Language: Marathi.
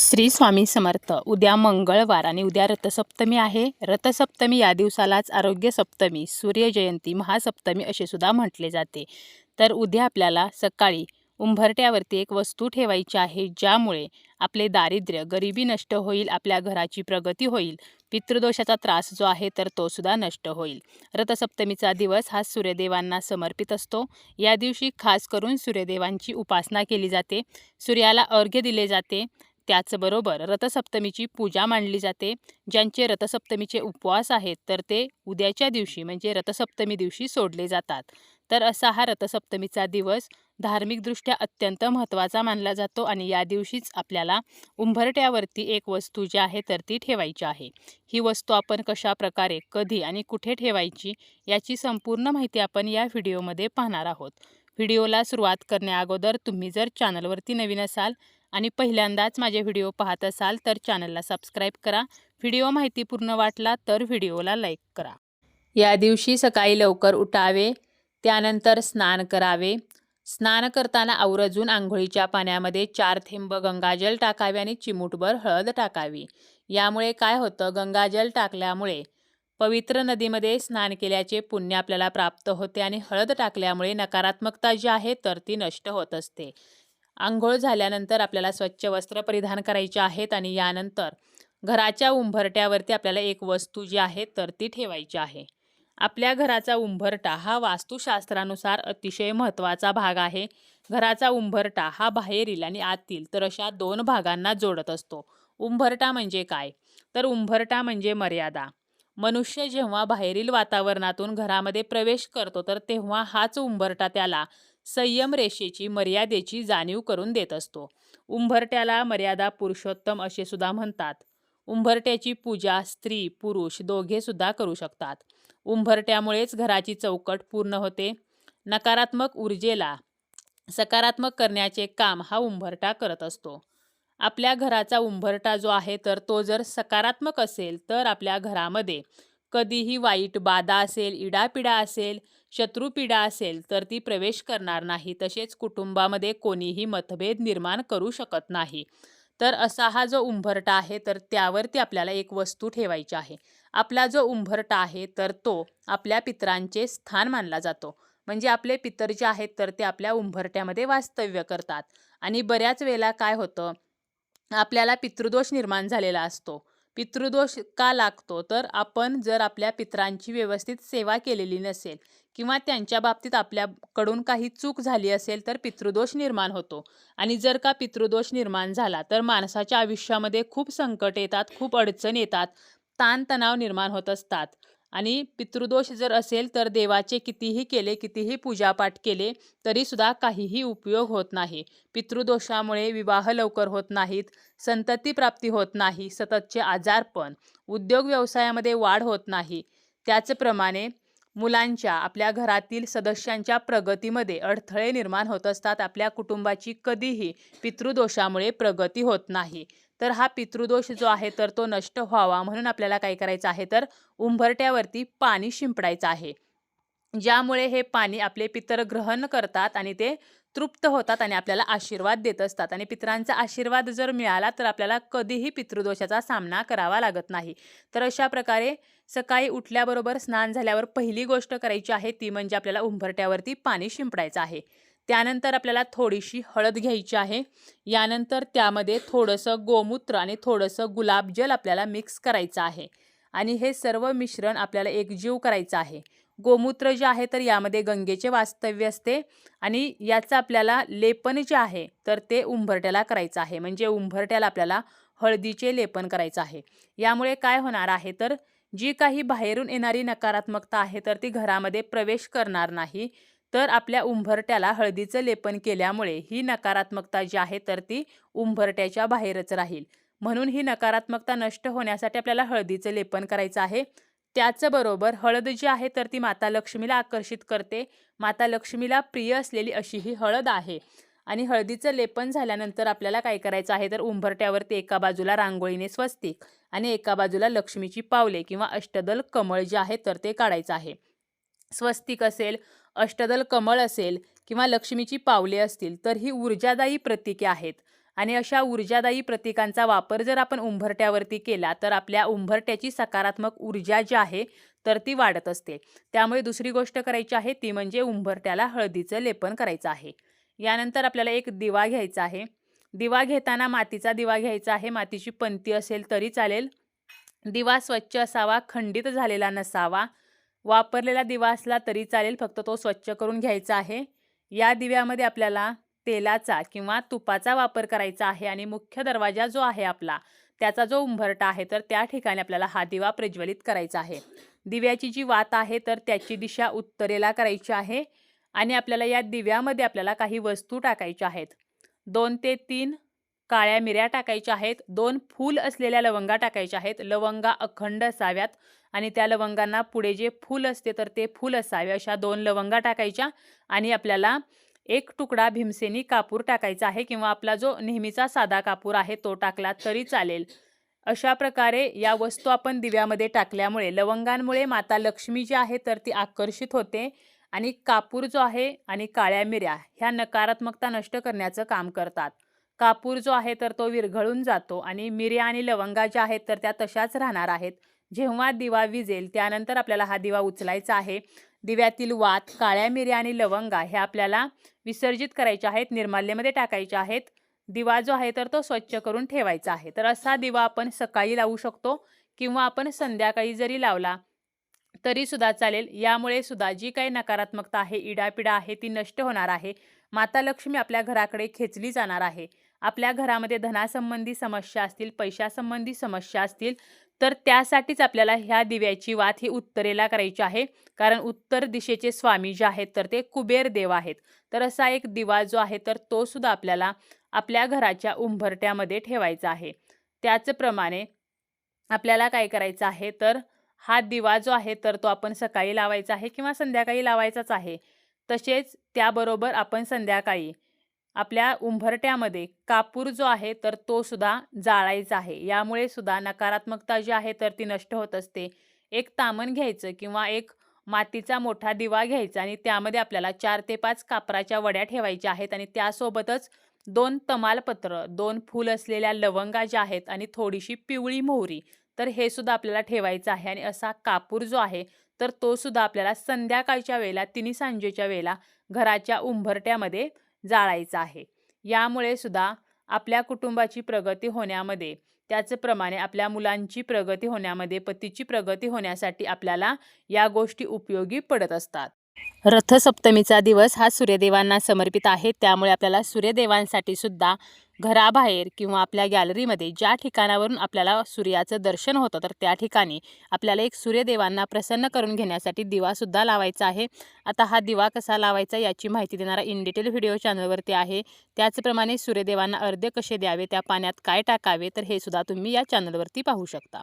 श्री स्वामी समर्थ. उद्या मंगळवार आणि उद्या रथसप्तमी आहे. रथसप्तमी या दिवसालाच आरोग्य सप्तमी सूर्यजयंती महासप्तमी असे सुद्धा म्हटले जाते. तर उद्या आपल्याला सकाळी उंबरट्यावरती एक वस्तू ठेवायची आहे ज्यामुळे आपले दारिद्र्य गरिबी नष्ट होईल आपल्या घराची प्रगती होईल पितृदोषाचा त्रास जो आहे तर तो सुद्धा नष्ट होईल. रथसप्तमीचा दिवस हा सूर्यदेवांना समर्पित असतो. या दिवशी खास करून सूर्यदेवांची उपासना केली जाते. सूर्याला अर्घ्य दिले जाते. त्याचबरोबर रथसप्तमीची पूजा मांडली जाते ज्यांचे रथसप्तमीचे उपवास आहेत तर ते उद्याच्या दिवशी म्हणजे रथसप्तमी दिवशी सोडले जातात. तर असा हा रथसप्तमीचा दिवस धार्मिकदृष्ट्या अत्यंत महत्त्वाचा मानला जातो आणि या दिवशीच आपल्याला उंबरट्यावरती एक वस्तू जी आहे तर ती ठेवायची आहे. ही वस्तू आपण कशा प्रकारे कधी आणि कुठे ठेवायची याची संपूर्ण माहिती आपण या व्हिडिओमध्ये पाहणार आहोत. व्हिडिओला सुरुवात करण्याअगोदर तुम्ही जर चॅनलवरती नवीन असाल आणि पहिल्यांदाच माझे व्हिडिओ पाहत असाल तर चॅनलला सबस्क्राईब करा. व्हिडिओ माहितीपूर्ण वाटला तर व्हिडिओला लाईक करा. या दिवशी सकाळी लवकर उठावे त्यानंतर स्नान करावे. स्नान करताना आवर्जून आंघोळीच्या पाण्यामध्ये चार थेंब गंगाजल टाकावे आणि चिमूटभर हळद टाकावी. यामुळे काय होतं? गंगाजल टाकल्यामुळे पवित्र नदीमध्ये स्नान केल्याचे पुण्य आपल्याला प्राप्त होते आणि हळद टाकल्यामुळे नकारात्मकता जी आहे तर ती नष्ट होत असते. आंघोळ झाल्यानंतर आपल्याला स्वच्छ वस्त्र परिधान करायचे आहेत आणि यानंतर घराच्या उंबरट्यावरती आपल्याला एक वस्तू जी आहे तर ती ठेवायची आहे. आपल्या घराचा उंबरटा हा वास्तुशास्त्रानुसार अतिशय महत्त्वाचा भाग आहे. घराचा उंबरटा हा बाहेरील आणि आतील तर अशा दोन भागांना जोडत असतो. उंबरटा म्हणजे काय? तर उंबरटा म्हणजे मर्यादा. मनुष्य जेव्हा बाहेरील वातावरणातून घरामध्ये प्रवेश करतो तर तेव्हा हाच उंबरटा त्याला संयम रेषेची मर्यादेची जाणीव करून देत असतो. उंभरट्याला मर्यादा पुरुषोत्तम असे सुद्धा म्हणतात. उंभरट्याची पूजा स्त्री पुरुष दोघे सुद्धा करू शकतात. उंभरट्यामुळेच घराची चौकट पूर्ण होते. नकारात्मक ऊर्जेला सकारात्मक करण्याचे काम हा उंभरटा करत असतो. आपल्या घराचा उंभरटा जो आहे तर तो जर सकारात्मक असेल तर आपल्या घरामध्ये कधीही वाईट बाधा असेल इडापिडा असेल शत्रुपीडा असेल तर ती प्रवेश करणार नाही. तसेच कुटुंबामध्ये कोणीही मतभेद निर्माण करू शकत नाही. तर असा हा जो उंभरटा आहे तर त्यावरती आपल्याला एक वस्तू ठेवायची आहे. आपला जो उंभरटा आहे तर तो आपल्या पितरांचे स्थान मानला जातो. म्हणजे आपले पितर जे आहेत तर ते आपल्या उंभरट्यामध्ये वास्तव्य करतात. आणि बऱ्याच वेळेला काय होतं आपल्याला पितृदोष निर्माण झालेला असतो. पितृदोष का लागतो? तर आपण जर आपल्या पितरांची व्यवस्थित सेवा केलेली नसेल किंवा त्यांच्या बाबतीत आपल्याकडून काही चूक झाली असेल तर पितृदोष निर्माण होतो. आणि जर का पितृदोष निर्माण झाला तर माणसाच्या आयुष्यामध्ये खूप संकट येतात खूप अडचण येतात ताणतणाव निर्माण होत असतात. आणि पितृदोष जर असेल तर देवाचे कितीही केले कितीही पूजापाठ केले तरीसुद्धा काहीही उपयोग होत नाही. पितृदोषामुळे विवाह लवकर होत नाहीत संतती प्राप्ती होत नाही सततचे आजारपण उद्योग व्यवसायामध्ये वाढ होत नाही. त्याचप्रमाणे मुलांच्या आपल्या घरातील सदस्यांच्या प्रगतीमध्ये अडथळे निर्माण होत असतात. आपल्या कुटुंबाची कधीही पितृदोषामुळे प्रगती होत नाही. तर हा पितृदोष जो आहे तर तो नष्ट व्हावा म्हणून आपल्याला काय करायचं आहे तर उंबरट्यावरती पाणी शिंपडायचं आहे. ज्यामुळे हे पाणी आपले पितर ग्रहण करतात आणि ते तृप्त होतात आणि आपल्याला आशीर्वाद देत असतात. आणि पितरांचा आशीर्वाद जर मिळाला तर आपल्याला कधीही पितृदोषाचा सामना करावा लागत नाही. तर अशा प्रकारे सकाळी उठल्याबरोबर स्नान झाल्यावर पहिली गोष्ट करायची आहे ती म्हणजे आपल्याला उंबरट्यावरती पाणी शिंपडायचं आहे. त्यानंतर आपल्याला थोडीशी हळद घ्यायची आहे. यानंतर त्यामध्ये थोडंसं गोमूत्र आणि थोडंसं गुलाबजल आपल्याला मिक्स करायचं आहे. आणि हे सर्व मिश्रण आपल्याला एकजीव करायचं आहे. गोमूत्र जे आहे तर यामध्ये गंगेचे वास्तव्य असते. आणि याचं आपल्याला लेपन जे आहे तर ते उंबरट्याला करायचं आहे. म्हणजे उंबरट्याला आपल्याला हळदीचे लेपन करायचं आहे. यामुळे काय होणार आहे तर जी काही बाहेरून येणारी नकारात्मकता आहे तर ती घरामध्ये प्रवेश करणार नाही. तर आपल्या उंबरट्याला हळदीचं लेपन केल्यामुळे ही नकारात्मकता जी आहे तर ती उंबरट्याच्या बाहेरच राहील. म्हणून ही नकारात्मकता नष्ट होण्यासाठी आपल्याला हळदीचं लेपन करायचं आहे. त्याचबरोबर हळद जी आहे तर ती माता लक्ष्मीला आकर्षित करते. माता लक्ष्मीला प्रिय असलेली अशी ही हळद आहे. आणि हळदीचं लेपन झाल्यानंतर आपल्याला काय करायचं आहे तर उंबरट्यावरती एका बाजूला रांगोळीने स्वस्तिक आणि एका बाजूला लक्ष्मीची पावले किंवा अष्टदल कमळ जे आहे तर ते काढायचं आहे. स्वस्तिक असेल अष्टदल कमळ असेल किंवा लक्ष्मीची पावले असतील तर ही ऊर्जादायी प्रतीके आहेत. आणि अशा ऊर्जादायी प्रतीकांचा वापर जर आपण उंबरट्यावरती केला तर आपल्या उंबरट्याची सकारात्मक ऊर्जा जी आहे तर ती वाढत असते. त्यामुळे दुसरी गोष्ट करायची आहे ती म्हणजे उंबरट्याला हळदीचं लेपन करायचं आहे. यानंतर आपल्याला एक दिवा घ्यायचा आहे. दिवा घेताना मातीचा दिवा घ्यायचा आहे. मातीची पंती असेल तरी चालेल. दिवा स्वच्छ असावा खंडित झालेला नसावा. वापरलेला दिवा असला तरी चालेल फक्त तो स्वच्छ करून घ्यायचा आहे. या दिव्यामध्ये आपल्याला तेलाचा किंवा तुपाचा वापर करायचा आहे आणि मुख्य दरवाजा जो आहे आपला त्याचा जो उंभरटा आहे तर त्या ठिकाणी आपल्याला हा दिवा प्रज्वलित करायचा आहे. दिव्याची जी वात आहे तर त्याची दिशा उत्तरेला करायची आहे आणि आपल्याला या दिव्यामध्ये आपल्याला काही वस्तू टाकायच्या आहेत. दोन ते तीन काळ्या मिऱ्या टाकायच्या आहेत दोन फूल असलेल्या लवंगा टाकायच्या आहेत. लवंगा अखंड असाव्यात आणि त्या लवंगांना पुढे जे फूल असते तर ते फूल असावे. अशा दोन लवंगा टाकायच्या आणि आपल्याला एक तुकडा भीमसेनी कापूर टाकायचा आहे किंवा आपला जो नेहमीचा साधा कापूर आहे तो टाकला तरी चालेल. अशा प्रकारे या वस्तू आपण दिव्यामध्ये टाकल्यामुळे लवंगांमुळे माता लक्ष्मी जी आहे तर ती आकर्षित होते आणि कापूर जो आहे आणि काळ्या मिऱ्या ह्या नकारात्मकता नष्ट करण्याचं काम करतात. कापूर जो आहे तर तो विरघळून जातो आणि मिऱ्या आणि लवंगा ज्या आहेत तर त्या तशाच राहणार आहेत. जेव्हा दिवा विजेल त्यानंतर आपल्याला हा दिवा उचलायचा आहे. दिव्यातील वात काळ्या मिऱ्या आणि लवंगा हे आपल्याला विसर्जित करायच्या आहेत निर्माल्यमध्ये टाकायच्या आहेत. दिवा जो आहे तर तो स्वच्छ करून ठेवायचा आहे. तर असा दिवा आपण सकाळी लावू शकतो किंवा आपण संध्याकाळी जरी लावला तरी सुद्धा चालेल. यामुळे सुद्धा जी काही नकारात्मकता आहे इडापिडा आहे ती नष्ट होणार आहे. माता लक्ष्मी आपल्या घराकडे खेचली जाणार आहे. आपल्या घरामध्ये धनासंबंधी समस्या असतील पैशासंबंधी समस्या असतील तर त्यासाठीच आपल्याला ह्या दिव्याची वात ही उत्तरेला करायची आहे. कारण उत्तर दिशेचे स्वामी जे आहेत तर ते कुबेर देव आहेत. तर असा एक दिवा जो आहे तर तो सुद्धा आपल्याला आपल्या घराच्या उंबरट्यामध्ये ठेवायचा आहे. त्याचप्रमाणे आपल्याला काय करायचं आहे तर हा दिवा जो आहे तर तो आपण सकाळी लावायचा आहे किंवा संध्याकाळी लावायचाच आहे. तसेच त्याबरोबर आपण संध्याकाळी आपल्या उंभरट्यामध्ये कापूर जो आहे तर तो सुद्धा जाळायचा आहे. यामुळे सुद्धा नकारात्मकता जी आहे तर ती नष्ट होत असते. एक तामण घ्यायचं किंवा एक मातीचा मोठा दिवा घ्यायचा आणि त्यामध्ये आपल्याला चार ते पाच कापराच्या वड्या ठेवायच्या आहेत आणि त्यासोबतच दोन तमालपत्र दोन फूल असलेल्या लवंगा ज्या आहेत आणि थोडीशी पिवळी मोहरी तर हे सुद्धा आपल्याला ठेवायचं आहे. आणि असा कापूर जो आहे तर तो सुद्धा आपल्याला संध्याकाळच्या वेळेला तिन्ही सांजेच्या वेळेला घराच्या उंभरट्यामध्ये जाळायचा आहे. यामुळे सुद्धा आपल्या कुटुंबाची प्रगती होण्यामध्ये त्याचप्रमाणे आपल्या मुलांची प्रगती होण्यामध्ये पतीची प्रगती होण्यासाठी आपल्याला या गोष्टी उपयोगी पडत असतात. रथसप्तमीचा दिवस हा सूर्यदेवांना समर्पित आहे. त्यामुळे आपल्याला सूर्यदेवांसाठी सुद्धा घराबाहेर किंवा आपल्या गॅलरीमध्ये ज्या ठिकाणावरून आपल्याला सूर्याचं दर्शन होतं तर त्या ठिकाणी आपल्याला एक सूर्यदेवांना प्रसन्न करून घेण्यासाठी दिवासुद्धा लावायचा आहे. आता हा दिवा कसा लावायचा याची माहिती देणारा इन डिटेल व्हिडिओ चॅनलवरती आहे. त्याचप्रमाणे सूर्यदेवांना अर्ध कसे द्यावे त्या पाण्यात काय टाकावे तर हे सुद्धा तुम्ही या चॅनलवरती पाहू शकता.